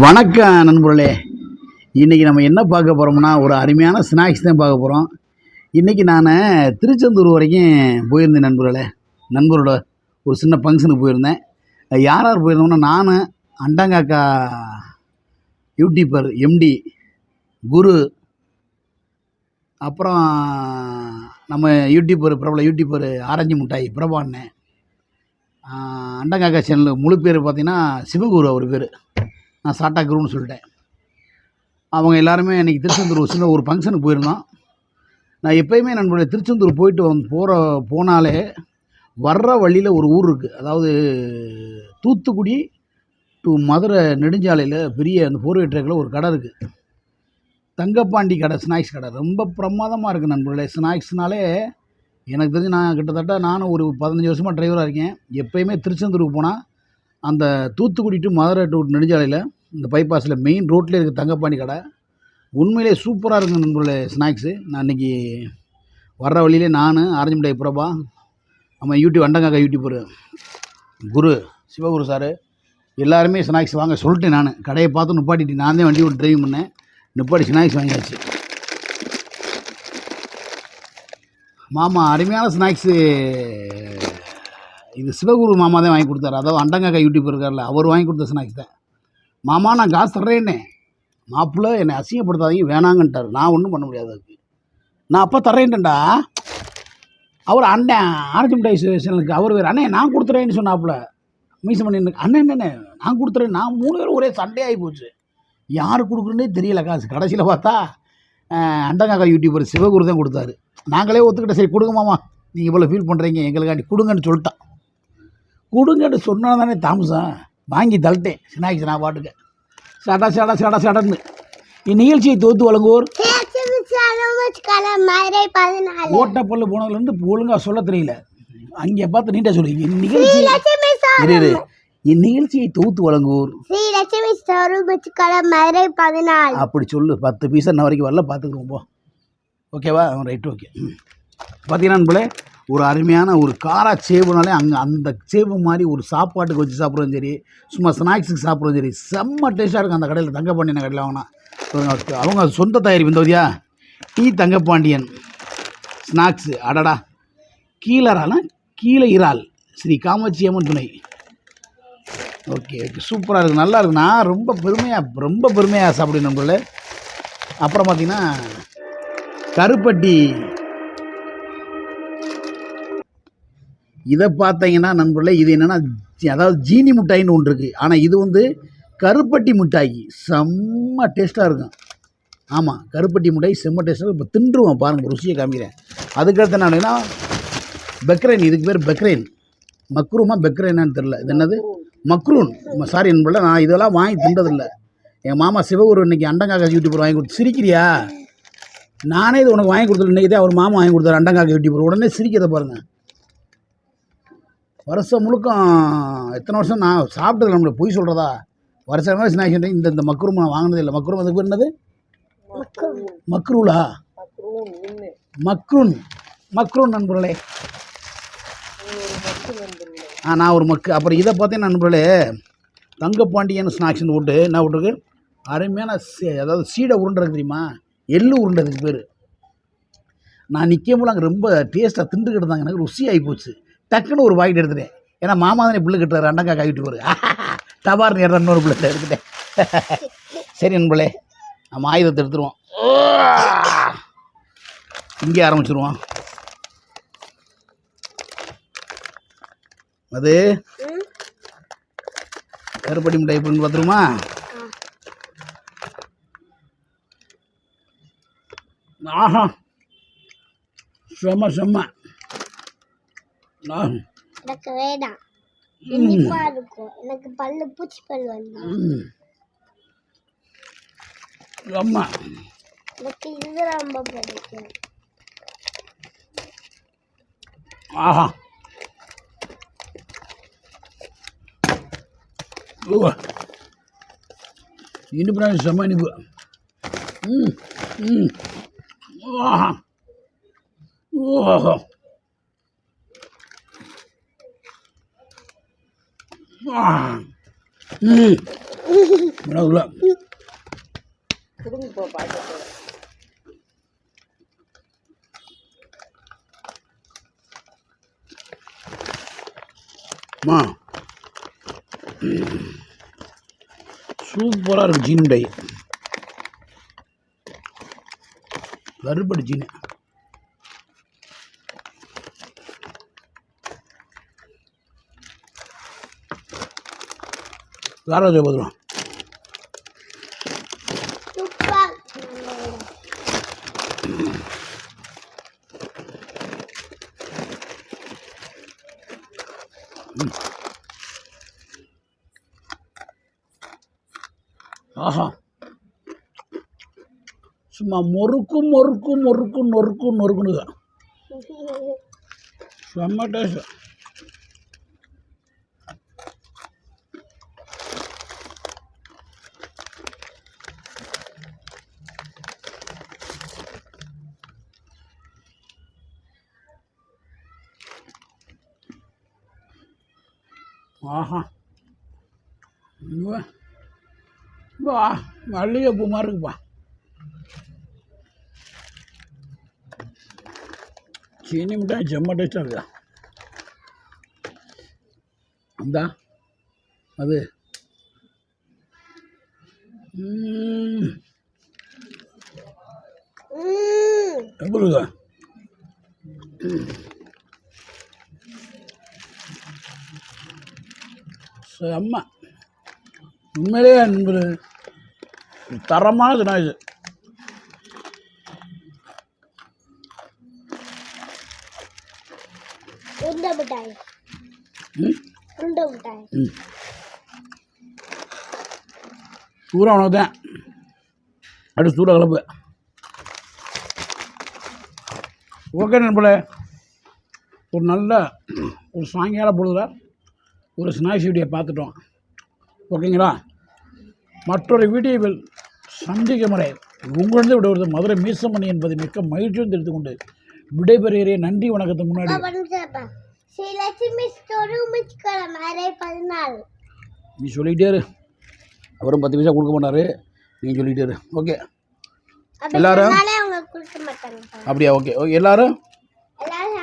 வணக்கம் நண்பர்களே. இன்றைக்கி நம்ம என்ன பார்க்க போகிறோம்னா ஒரு அருமையான ஸ்நாக்ஸ் தான் பார்க்க போகிறோம் இன்றைக்கி நான் திருச்செந்தூர் வரைக்கும் போயிருந்தேன் நண்பர்களே. நண்பரோட ஒரு சின்ன ஃபங்க்ஷனுக்கு போயிருந்தேன். யார் யார் போயிருந்தோம்னா நான் அண்டங்காக்கா யூடியூபர் எம்டி குரு அப்புறம் நம்ம யூடியூபர் பிரபல யூடியூபர் ஆரஞ்சு மிட்டாய் பிரபாண்ணே அண்டங்காக்கா சேனல் முழு பேர் பார்த்தீங்கன்னா சிவகுரு அவர் பேர். நான் சாட்டா குருன்னு சொல்லிட்டேன். அவங்க எல்லாருமே இன்றைக்கி திருச்செந்தூர் ஒரு சின்ன ஒரு ஃபங்க்ஷனுக்கு போயிருந்தோம் நான் எப்போயுமே நண்பர்களே திருச்செந்தூர் போயிட்டு வந்து போகிற போனாலே வர்ற வழியில் ஒரு ஊர் இருக்குது அதாவது தூத்துக்குடி டு மதுரை நெடுஞ்சாலையில் பெரிய அந்த ஃபோர்வே ட்ரேக்கில் ஒரு கடை இருக்குது தங்கப்பாண்டி கடை ஸ்நாக்ஸ் கடை. ரொம்ப பிரமாதமாக இருக்குது நண்பர்களே. ஸ்நாக்ஸ்னாலே எனக்கு தெரிஞ்சு நான் கிட்டத்தட்ட நானும் ஒரு பதினஞ்சு வருஷமாக டிரைவராக இருக்கேன். எப்போயுமே திருச்செந்தூருக்கு போனால் அந்த தூத்துக்குடி டு மதுரை டு நெடுஞ்சாலையில் இந்த பைபாஸில் மெயின் ரோட்டில் இருக்க தங்கப்பாண்டி கடை. உண்மையிலே சூப்பராக இருக்கும் நண்பர்களே ஸ்நாக்ஸு நான் இன்றைக்கி வர்ற வழியிலே நான் ஆரஞ்சு மிட்டாய் பிரபா நம்ம யூடியூப் அண்டங்காக்கா யூடியூபர் குரு சிவகுரு சார் எல்லாருமே ஸ்நாக்ஸ் வாங்க சொல்லிட்டேன் நான். கடையை பார்த்து நிப்பாட்டிட்டு நான் தான் வண்டி ஒரு டிரைவ் பண்ணேன். நிப்பாட்டி ஸ்நாக்ஸ் வாங்கியாச்சு. மாமா அருமையான ஸ்நாக்ஸு இது சிவகுரு மாமா தான் வாங்கி கொடுத்தாரு. அதாவது அண்டங்காக்கா யூடியூப் இருக்கார்ல அவர் வாங்கி கொடுத்த ஸ்நாக்ஸ் தான். மாமா நான் காசு தர்றேன்னே. மாப்பிள்ளை என்னை அசிங்கப்படுத்தாதீங்க வேணாங்கன்ட்டார். நான் ஒன்றும் பண்ண முடியாது அதுக்கு. நான் அப்போ தர்றேன்டா அவர் அண்ணன் ஆரஞ்சு மிட்டாய் அவர் வேறு அண்ணே நான் கொடுத்துறேன்னு சொன்னாப்புல. மீசம் பண்ணி அண்ணன் என்னண்ணே நான் கொடுத்துறேன். நான் மூணு பேரும் ஒரே சண்டே ஆகி போச்சு. யார் கொடுக்குறேன்னே தெரியல காசு. கடைசியில் பார்த்தா அண்டங்காக்கா யூடியூபர் சிவகுரு தான் கொடுத்தாரு. நாங்களே ஒத்துக்கிட்ட சரி கொடுங்க மாமா. நீங்கள் இவ்வளோ ஃபீல் பண்ணுறீங்க எங்களுக்காண்டி கொடுங்கன்னு சொல்லிட்டான். கொடுங்கன்னு சொன்னால் தானே தாமசம் வாங்கி தள்ளிட்டேன். ஸ்நாக்ஸ் நான் பாட்டுக்கு. சடா சடா சடா சடன்னு இந்நிகழ்ச்சியை தோத்து வழங்குவோர் ஓட்டப்பல்லு போனதுலேருந்து ஒழுங்காக சொல்ல தெரியல. அங்கே பார்த்து நீட்டாக சொல்லி. இந்நிகழ்ச்சி. இந்நிகழ்ச்சியை தொகுத்து வழங்குவோர். மதுரை பதினாலு. அப்படி சொல்லு. பத்து பீஸ் இன்ன வரைக்கும் வரல பார்த்துக்குறோம் போ. ஓகேவா? Right okay. பார்த்தீங்கன்னா ஒரு அருமையான ஒரு காரா சேவுனாலே அங்கே அந்த சேவு மாதிரி ஒரு சாப்பாட்டுக்கு வச்சு சாப்பிட்றோம் சரி சும்மா ஸ்நாக்ஸுக்கு சாப்பிட்றோம் சரி செம்ம டேஸ்ட்டாக இருக்கும் அந்த கடையில் தங்கப்பாண்டியன் கடையில் வாங்கினா. அவங்க- அவங்க சொந்த தயாரிப்பு இந்த வதியா டீ தங்கப்பாண்டியன். ஸ்நாக்ஸு அடடா. கீழறாலாம் கீழே இறால். ஸ்ரீ காமாட்சி அம்மன் துணை. ஓகே ஓகே சூப்பராக இருக்குது நல்லா இருக்கு. நான் ரொம்ப பெருமையாக ரொம்ப பெருமையாக சாப்பிடுவேன் நம்மள அப்புறம் பார்த்தீங்கன்னா கருப்பட்டி இதை பார்த்தீங்கன்னா நண்பர்களே இது என்னென்னா அதாவது ஜீனி மிட்டாயின்னு ஒன்று இருக்குது ஆனால் இது வந்து கருப்பட்டி மிட்டாய். செம்ம டேஸ்ட்டாக இருக்கும். ஆமாம் கருப்பட்டி மிட்டாய் செம்ம டேஸ்ட்டாக இப்போ தின்றுவோம் பாருங்கள் ருசியை காமிக்கிறேன். அதுக்கடுத்து என்ன அப்படின்னா பெக்ரைன் இதுக்கு பேர் பெக்ரைன். மக்ரூமா பெக்ரைனான்னு தெரில இது என்னது? மக்ரூன். சாரி என்பல நான் இதெல்லாம் வாங்கி தின்றதில்லை. என் மாமா சிவகுரு இன்னைக்கு அண்டங்காக்கா யூடியூபர் வாங்கி கொடுத்து சிரிக்கிறியா? நானே இது உனக்கு வாங்கி கொடுத்துருந்தேன் இதே தான் அவர் மாமா வாங்கி கொடுத்தாரு அண்டங்காக்கா யூடியூபர் உடனே சிரிக்கிறத பாருங்கள் வருஷம் முழுக்க எத்தனை வருஷம் நான் சாப்பிட்டதில்ல நம்மளை பொய் சொல்கிறதா வருஷம் வருஷம் நான் இந்த இந்த மக்ரூம் நான் வாங்கினது இல்லை மக்ரூம் அதுக்கு என்னது? மக்ரூலா? மக்ரூன். மக்ரூன் நண்பர்களே. ஆ நான் ஒரு மக்கு. அப்புறம் இதை பார்த்தீங்கன்னா நண்பர்களே. தங்கப்பாண்டியன் ஸ்நாக்ஸ்னு போட்டு என்ன விட்டுருக்கு அருமையான சே- அதாவது சீடை உருண்டை தெரியுமா? எள்ளு உருண்டதுக்கு பேர். நான் நிற்கும் போது அங்கே ரொம்ப டேஸ்ட்டாக திண்டுக்கிட்டு இருந்தாங்க. எனக்கு ருசி ஆகி போச்சு. டக்குன்னு ஒரு பாக்கெட் எடுத்துட்டேன். ஏன்னா மாமா தானே பிள்ளை கட்டுறாரு அண்டக்கா காய்ட்டு போரு டபார் நேரம் இன்னொரு பிள்ளை எடுத்துட்டேன். சரி நண்பர்களே நம்ம ஆயுதத்தை எடுத்துருவோம். இங்கே ஆரம்பிச்சிருவோம். அது கருப்பட்டி மிட்டாய் எப்படின்னு பார்த்துருமா ஆஹா. செம்ம செம்ம எனக்கு வேண்டாம் இனிப்பா இருக்கும். எனக்கு பல்லு பூச்சி பல் வந்து ம். செம்ம எனக்கு இது ரொம்ப பிடிக்கும். ஆஹா. ஓ. இனிப்பு தான் செம்ம இனிப்பு. ம் ம். ஆஹா. ஓஹோ. ஆ மிளகுல கொடுங்க சூப்பராக இருக்கும் சீனி மிட்டாய் வறுபடி வேற போதும்? ஆஹா. சும்மா மொறுக்கும் மொறுக்கும் மொறுக்கும் நொறுக்கும் நொறுக்குன்னு செம்ம டேஸ்ட் ஆஹா. வா மல்லிகைப்பூ மாதிரி இருக்குப்பா. சீனி மிட்டாய் செம்ம டேஸ்ட்டாக இருக்குதா அந்த அது. எப்படி இருக்கா செம்ம உண்மையிலேயே நண்பர் தரமான தினம் இது. உருண்டை மிட்டாய். ம்? உருண்டை மிட்டாய். ம். சூடாக உனக்கு தான் அடுத்து சூடாக கலப்பு ஓகே நண்பர்களே ஒரு நல்ல ஒரு சாயங்கால பொழுதுல ஒரு ஸ்நாக்ஸ் வீடியோ பார்த்துட்டோம். ஓகேங்களா? மற்றொரு வீடியோவில் சந்திக்க முறை உங்களிடம் விடுவது மதுரை மீசமணி என்பதை மிக்க மகிழ்ச்சியும் தெரிந்து கொண்டு விடைபெறுகிறேன். நன்றி வணக்கத்துக்கு முன்னாடி. நீ சொல்லிக்கிட்டே இரு. அவரும் பத்து பைசா கொடுக்க மாட்டாரு. நீ சொல்லிக்கிட்டே இரு. ஓகே. எல்லாரும்? அப்படியா? ஓகே. ஓகே எல்லாரும்? எல்லாரும்